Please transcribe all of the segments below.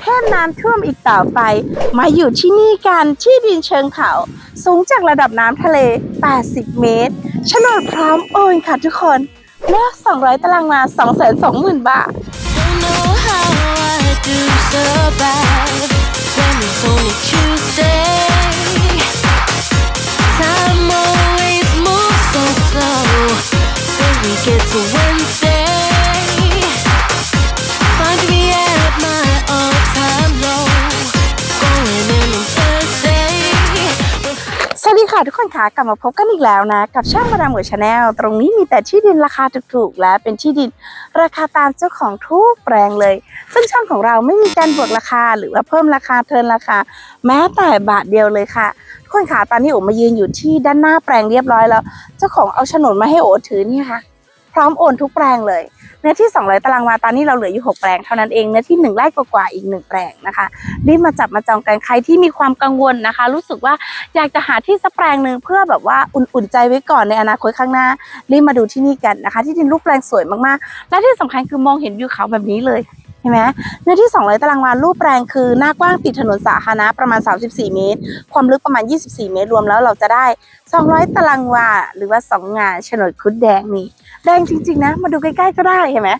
เทพน้ำท่วมอีกต่อไป มาอยู่ที่นี่กันที่ดินเชิงเขา สูงจากระดับน้ำทะเล 80 เมตรโฉนดพร้อมโอนค่ะทุกคนเละ200 ตารางวา220,000 บาท ดีค่ะทุกคนค่ะกลับมาพบกันอีกแล้วนะ กับช่างมาดามหมวยชาแนลตรงนี้มีแต่ที่ดินราคาถูกๆ และเป็นที่ดินราคาตามเจ้าของทุกแปลงเลย ซึ่งช่องของเราไม่มีการบวกราคาหรือว่าเพิ่มราคาเทินราคา แม้แต่บาทเดียวเลยค่ะทุกคนค่ะตอนนี้โอมายืนอยู่ที่ด้านหน้าแปลงเรียบร้อยแล้ว เจ้าของเอาโฉนดมาให้โอถือนี่ค่ะ ร้อมโอนทุกแปลงเลย เนื้อที่ 200 ตารางวาตอนนี้เราเหลืออยู่ 6 แปลงเท่านั้นเองเนื้อที่ 1ไร่กว่าๆอีก 1 แปลงนะคะรีบมาจับมาจองกันใครที่มีความกังวลนะคะ รู้สึกว่าอยากจะหาที่สักแปลงหนึ่งเพื่อแบบว่าอุ่นๆใจไว้ก่อนในอนาคตข้างหน้ารีบมาดูที่นี่กันนะคะ ที่ดินลูกแปลงสวยมากๆ และที่สำคัญคือมองเห็นวิวเขาแบบนี้เลยเห็นไหมเนื้อที่ 200 ตารางวารูปแปลงคือหน้ากว้างติดถนนสาธารณะประมาณ 34 เมตร ความลึกประมาณ 24 เมตร รวมแล้วเราจะได้ 200 ตารางวา หรือว่า 2 งานโฉนดคุดแดงนี่ แดงจริง ๆ นะ มาดูใกล้ๆก็ได้เห็นไหม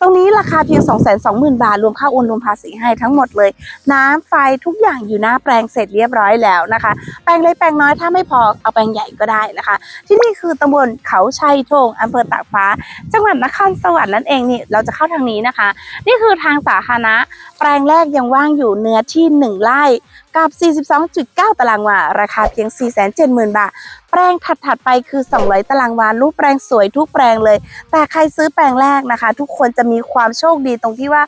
ตรงนี้ราคาเพียง 220,000 บาท รวมค่าโอนรวมภาษีให้ทั้งหมดเลย น้ำไฟทุกอย่างอยู่หน้าแปลงเสร็จเรียบร้อยแล้วนะคะ แปลงเล็กแปลงน้อยถ้าไม่พอเอาแปลงใหญ่ก็ได้นะคะ ที่นี่คือตำบลเขาชัยทงอำเภอตากฟ้า จังหวัดนครสวรรค์นั่นเองนี่เราจะเข้าทางนี้นะคะ นี่คือทางสาธารณะ แปลงแรกยังว่างอยู่เนื้อที่ 1 ไร่กับ 42.9 ตารางวา ราคาเพียง 470,000 บาท แปลงถัดๆไปคือ 200 ตารางวารูปแปลงสวยทุกแปลงเลย แต่ใครซื้อแปลงแรกนะคะ ทุกคนจะมีความโชคดีตรงที่ว่า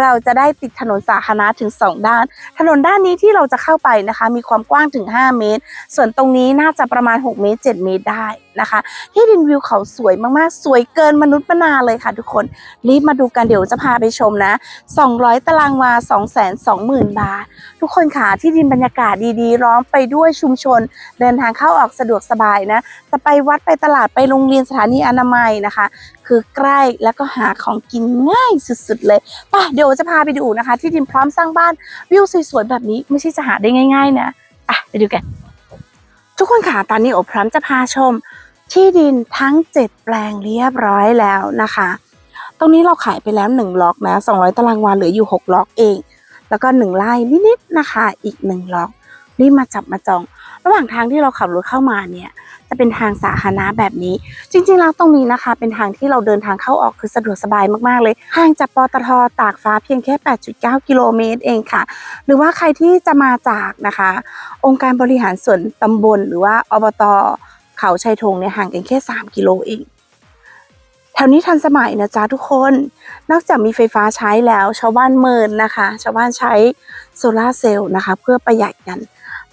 เราจะได้ติดถนนสาธารณะถึง 2 ด้าน ถนนด้านนี้ที่เราจะเข้าไปนะคะ มีความกว้างถึง 5 เมตร ส่วนตรงนี้น่าจะประมาณ 6 เมตร 7 เมตรได้นะคะ ที่ดินวิวเขาสวยมากๆ สวยเกินมนุษย์มนาเลยค่ะ ทุกคน รีบมาดูกันเดี๋ยวจะพาไปชมนะ 200 ตารางวา 220,000 บาท ทุกคนค่ะที่ดินบรรยากาศดีๆ ร้อมไปด้วยชุมชน เดินทางเข้าออกสะดวกสบายนะ จะไปวัดไปตลาดไปโรงเรียนสถานีอนามัยนะคะ คือใกล้แล้วก็หาของกินง่ายสุดๆเลยป่ะเดี๋ยวจะพาไปดูนะคะ ที่ดินพร้อมสร้างบ้านวิวสวยๆแบบนี้ไม่ใช่จะหาได้ง่าย ๆ นะอะไปดูกัน ทุกคนค่ะตอนนี้โอพร้อมจะพาชม ที่ดินทั้ง 7 แปลงเรียบร้อยแล้วนะคะ ตรงนี้เราขายไปแล้ว 1 ล็อกนะ 200 ตารางวาเหลืออยู่ 6 ล็อกเอง แล้วก็ 1ไร่นิดๆนะคะ อีก 1 ล็อกรีบมาจับมาจอง ระหว่างทางที่เราขับรถเข้ามาเนี่ยจะเป็นทางสาธารณะแบบนี้ จริงๆแล้วตรงนี้นะคะ เป็นทางที่เราเดินทางเข้าออกคือสะดวกสบายมากๆเลยห่างจากปตทตากฟ้าเพียงแค่ 8.9 กิโลเมตรเองค่ะ หรือว่าใครที่จะมาจากนะคะ องค์การบริหารส่วนตำบล หรือว่าอบตเขาชัยธงเนี่ยห่างกันแค่ 3 กิโลเองแถวนี้ทันสมัยนะจ๊ะทุกคน นอกจากมีไฟฟ้าใช้แล้วชาวบ้านเมินนะคะ ชาวบ้านใช้โซลาร์เซลล์นะคะ เพื่อประหยัดกัน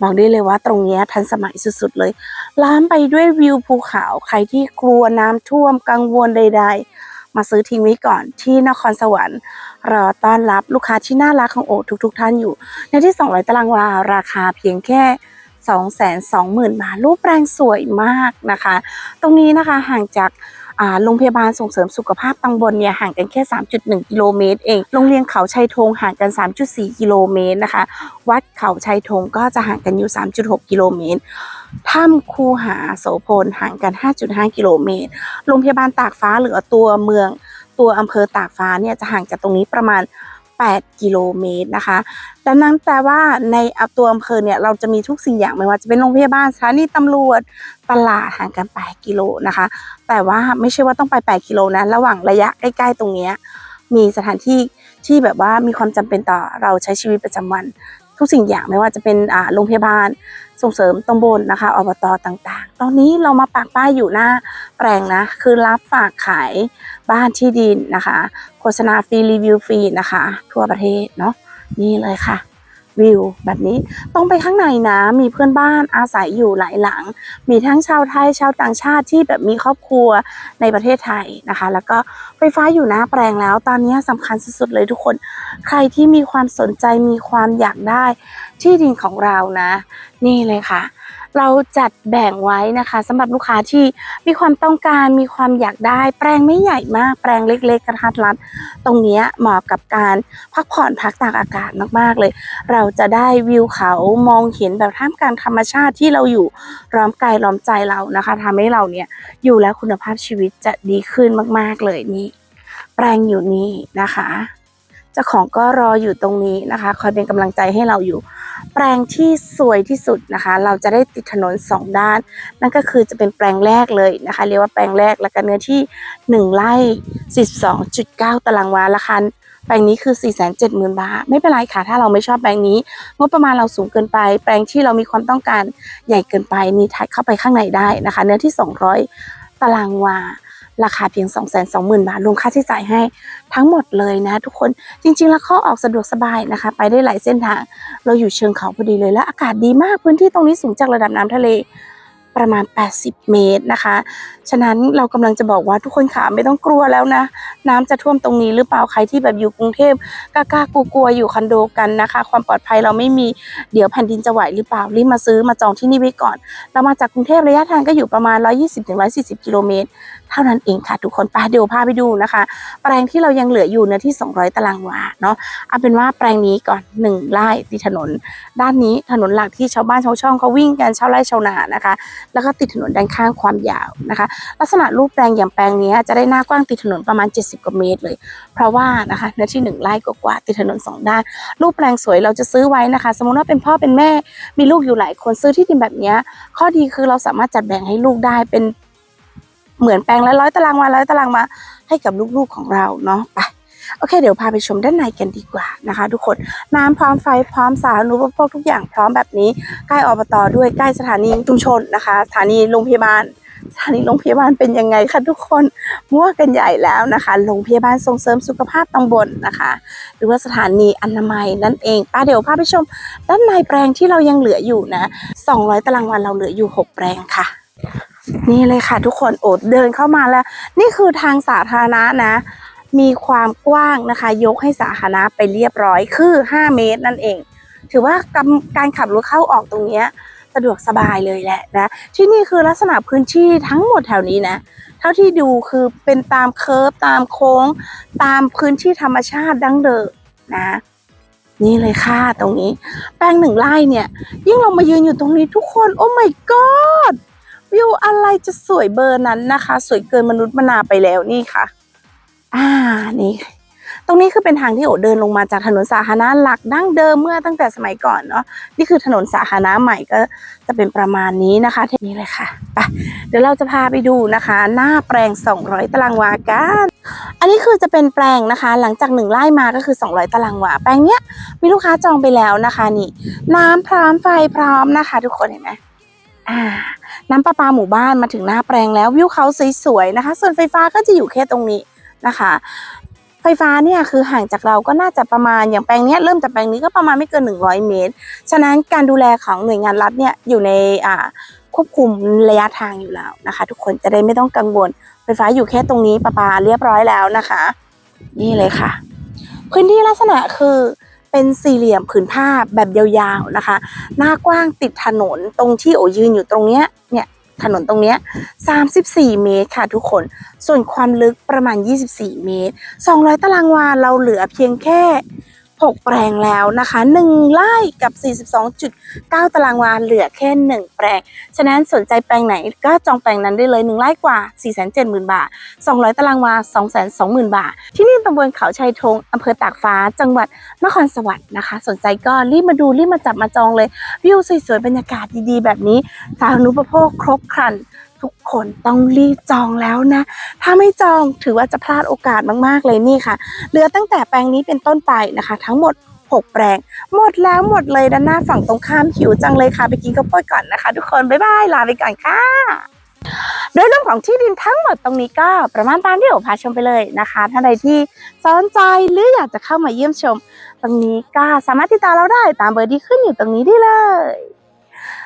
บอกได้เลยว่าตรงนี้ทันสมัยสุดๆเลยล้ามไปด้วยวิวภูเขาใครที่กลัวน้ำท่วมกังวลใด ๆ มาซื้อทิ้งไว้ก่อนที่นครสวรรค์รอต้อนรับลูกค้าที่น่ารักของโอทุก ๆ ท่านอยู่ ในที่ 200 ตารางวาราคาเพียงแค่220,000 บาทรูปแปลงสวยมากนะคะ ตรงนี้นะคะห่างจาก โรงพยาบาลส่งเสริมสุขภาพตังบนเนี่ยห่างกันแค่ 3.1 กิโลเมตรเอง โรงเรียนเขาชัยธงห่างกัน 3.4 กิโลเมตรนะคะ วัดเขาชัยธงก็จะห่างกันอยู่ 3.6 กิโลเมตรถ้ำคูหาโสพลห่างกัน 5.5 กิโลเมตร โรงพยาบาลตากฟ้าหรือตัวเมือง ตัวอำเภอตากฟ้าเนี่ยจะห่างจากตรงนี้ประมาณ 8 กิโลเมตรนะคะ ดังนั้นแปลว่าในตัวอำเภอเนี่ยเราจะมีทุกสิ่งอย่างไม่ว่าจะเป็นโรงพยาบาลสถานีตำรวจตลาดห่างกัน 8 กิโลนะคะ แต่ว่าไม่ใช่ว่าต้องไป 8 กิโลนะระหว่างระยะใกล้ๆตรงนี้มีสถานที่ที่แบบว่ามีความจำเป็นต่อเราใช้ชีวิตประจำวัน ทุกสิ่งอย่างไม่ว่าจะเป็นโรงพยาบาล ส่งเสริมตำบลนะคะอบตต่างๆ ตอนนี้เรามาปักป้ายอยู่หน้าแปลงนะ คือรับฝากขายบ้านที่ดินนะคะ โฆษณาฟรีรีวิวฟรีนะคะ ทั่วประเทศเนาะนี่เลยค่ะวิวแบบนี้ต้องไปข้างในนะ มีเพื่อนบ้านอาศัยอยู่หลายหลัง มีทั้งชาวไทยชาวต่างชาติที่แบบมีครอบครัวในประเทศไทยนะคะ แล้วก็ไฟฟ้าอยู่หน้าแปลงแล้ว ตอนนี้สำคัญสุดๆเลยทุกคน ใครที่มีความสนใจมีความอยากได้ ที่ดินของเรานะ นี่เลยค่ะ เราจัดแบ่งไว้นะคะสำหรับลูกค้าที่มีความต้องการมีความอยากได้แปลงไม่ใหญ่มาก แปลงเล็ก ๆ กระทัดรัด ตรงนี้เหมาะกับการพักผ่อนพักตากอากาศมากๆเลย เราจะได้วิวเขามองเห็นแบบท่ามกลางธรรมชาติที่เราอยู่ล้อมกายล้อมใจเรานะคะทำให้เราเนี่ยอยู่แล้วคุณภาพชีวิตจะดีขึ้นมาก ๆเลยนี่แปลงอยู่นี่นะคะเจ้าของก็รออยู่ตรงนี้นะคะ คอยเป็นกำลังใจให้เราอยู่ แปลงที่สวยที่สุดนะคะ เราจะได้ติดถนนสองด้าน นั่นก็คือจะเป็นแปลงแรกเลยนะคะ เรียกว่าแปลงแรกแล้วก็เนื้อที่ 1ไร่12.9 ตารางวาราคาแปลงนี้คือ 470,000 บาท ไม่เป็นไรค่ะ ถ้าเราไม่ชอบแปลงนี้ งบประมาณเราสูงเกินไป แปลงที่เรามีความต้องการใหญ่เกินไป นี่ทัดเข้าไปข้างในได้นะคะ เนื้อที่ 200 ตารางวา ราคาเพียง 220,000 บาท รวมค่าใช้จ่ายให้ทั้งหมดเลยนะทุกคนจริง ๆ แล้วเข้าออกสะดวกสบายนะคะ ไปได้หลายเส้นทาง เราอยู่เชิงเขาพอดีเลยและอากาศดีมากพื้นที่ตรงนี้สูงจากระดับน้ำทะเลประมาณ 80 เมตรนะคะ ฉะนั้นเรากำลังจะบอกว่าทุกคนขาไม่ต้องกลัวแล้วนะ น้ำจะท่วมตรงนี้หรือเปล่าใครที่แบบอยู่กรุงเทพกล้ากล้ากลัวอยู่คอนโดกันนะคะ ความปลอดภัยเราไม่มีเดี๋ยวแผ่นดินจะไหวหรือเปล่ารีบมาซื้อมาจองที่นี่ไว้ก่อน เรามาจากกรุงเทพระยะทางก็อยู่ประมาณ 120-140 กิโลเมตร เท่านั้นเองค่ะทุกคนไปเดี๋ยวพาไปดูนะคะ แปลงที่เรายังเหลืออยู่เนื้อที่ 200 ตารางวาเนาะเอาเป็นว่าแปลงนี้ก่อน1ไร่ติดถนน ด้านนี้ถนนหลักที่ชาวบ้านชาวช่องเขาวิ่งกันชาวไร่ชาวนานะคะ แล้วก็ติดถนนด้านข้างความยาวนะคะ ลักษณะรูปแปลงอย่างแปลงนี้จะได้หน้ากว้างติดถนนประมาณ 70กว่าเมตรเลย เพราะว่านะคะเนื้อที่ 1ไร่กว่าติดถนน 2 ด้าน รูปแปลงสวยเราจะซื้อไว้นะคะ สมมติว่าเป็นพ่อเป็นแม่มีลูกอยู่หลายคนซื้อที่ดินแบบเนี้ยข้อดีคือเราสามารถจัดแบ่งให้ลูกได้เป็น เหมือนแปลงละร้อยตารางวาร้อยตารางมาให้กับลูกๆของเราเนาะไปโอเค เดี๋ยวพาไปชมด้านในกันดีกว่านะคะ ทุกคนน้ำพร้อมไฟพร้อมสาธารณูปโภคทุกอย่างพร้อมแบบนี้ใกล้อบตด้วยใกล้สถานีชุมชนนะคะสถานีโรงพยาบาลสถานีโรงพยาบาลเป็นยังไงคะทุกคนมั่วกันใหญ่แล้วนะคะโรงพยาบาลส่งเสริมสุขภาพตำบลนะคะ หรือว่าสถานีอนามัยนั่นเองป้าเดี๋ยวพาไปชม ด้านในแปลงที่เรายังเหลืออยู่นะ 200 ตารางวาเราเหลืออยู่ 6 แปลงค่ะ นี่เลยค่ะทุกคนโอดเดินเข้ามาแล้ว นี่คือทางสาธารณะนะ มีความกว้างนะคะ ยกให้สาธารณะไปเรียบร้อยคือ 5 เมตรนั่นเอง ถือว่าการขับรถเข้าออกตรงนี้สะดวกสบายเลยแหละนะ ที่นี่คือลักษณะพื้นที่ทั้งหมดแถวนี้นะ เท่าที่ดูคือเป็นตามเคิร์ฟตามโค้ง ตามพื้นที่ธรรมชาติดั้งเดิมนะนี่เลยค่ะตรงนี้ แปลงหนึ่งไร่เนี่ย ยิ่งเรามายืนอยู่ตรงนี้ทุกคน โอ้ my god วิวอะไรจะสวยเบอร์นั้นนะคะ สวยเกินมนุษย์มนาไปแล้วนี่ค่ะ อ่านี่ ตรงนี้คือเป็นทางที่โอเดินลงมาจากถนนสาธารณะหลักดั้งเดิมเมื่อตั้งแต่สมัยก่อนเนาะนี่คือถนนสาธารณะใหม่ก็จะเป็นประมาณนี้นะคะทีนี้เลยค่ะไปเดี๋ยวเราจะพาไปดูนะคะ หน้าแปลง 200 ตารางวากันอันนี้คือจะเป็นแปลงนะคะ หลังจากหนึ่งไร่มาก็คือ 200 ตารางวาแปลงเนี้ยมีลูกค้าจองไปแล้วนะคะนี่ น้ำพร้อมไฟพร้อมนะคะ ทุกคนเห็นไหม อ่าน้ำประปาหมู่บ้านมาถึงหน้าแปลงแล้ววิวเขาสวยๆนะคะ ส่วนไฟฟ้าก็จะอยู่แค่ตรงนี้นะคะ ไฟฟ้าเนี่ยคือห่างจากเราก็น่าจะประมาณอย่างแปลงเนี้ยเริ่มจากแปลงนี้ก็ประมาณไม่เกิน 100 เมตร ฉะนั้นการดูแลของหน่วยงานรัฐเนี่ยอยู่ในอ่าควบคุมระยะทางอยู่แล้วนะคะ ทุกคนจะได้ไม่ต้องกังวล ไฟฟ้าอยู่แค่ตรงนี้ประปาเรียบร้อยแล้วนะคะ นี่เลยค่ะ พื้นที่ลักษณะคือ เป็นสี่เหลี่ยมผืนผ้าแบบยาวๆนะคะ หน้ากว้างติดถนนตรงที่โอยืนอยู่ตรงเนี้ยเนี่ยถนนตรงเนี้ย34 เมตรค่ะทุกคน ส่วนความลึกประมาณ 24 เมตร 200 ตารางวาเราเหลือเพียงแค่ 6 แปลงแล้วนะคะ1ไร่กับ 42.9 ตารางวาเหลือแค่ 1 แปลง ฉะนั้นสนใจแปลงไหนก็จองแปลงนั้นได้เลย 1ไร่กว่า 470,000 บาท 200 ตารางวา 220,000 บาท ที่นี่ตำบลเขาชัยธงอำเภอตากฟ้า จังหวัดนครสวรรค์นะคะ สนใจก็รีบมาดูรีบมาจับมาจองเลยวิวสวยๆบรรยากาศดีๆ แบบนี้สาธารณูปโภคครบครัน ทุกคนต้องรีบจองแล้วนะ ถ้าไม่จองถือว่าจะพลาดโอกาสมากๆเลยนี่ค่ะ เหลือตั้งแต่แปลงนี้เป็นต้นไปนะคะ ทั้งหมด6แปลง หมดแล้วหมดเลยด้านหน้าฝั่งตรงข้ามหิวจังเลยค่ะ ไปกินข้าวโพดก่อนนะคะ ทุกคน บ๊ายบาย ลาไปก่อนค่ะโดยเรื่องของที่ดินทั้งหมดตรงนี้ก็ประมาณตามที่โอพาชมไปเลยนะคะท่านใดที่สนใจหรืออยากจะเข้ามาเยี่ยมชม ตรงนี้ก็สามารถติดต่อเราได้ตามเบอร์ที่ขึ้นอยู่ตรงนี้ได้เลย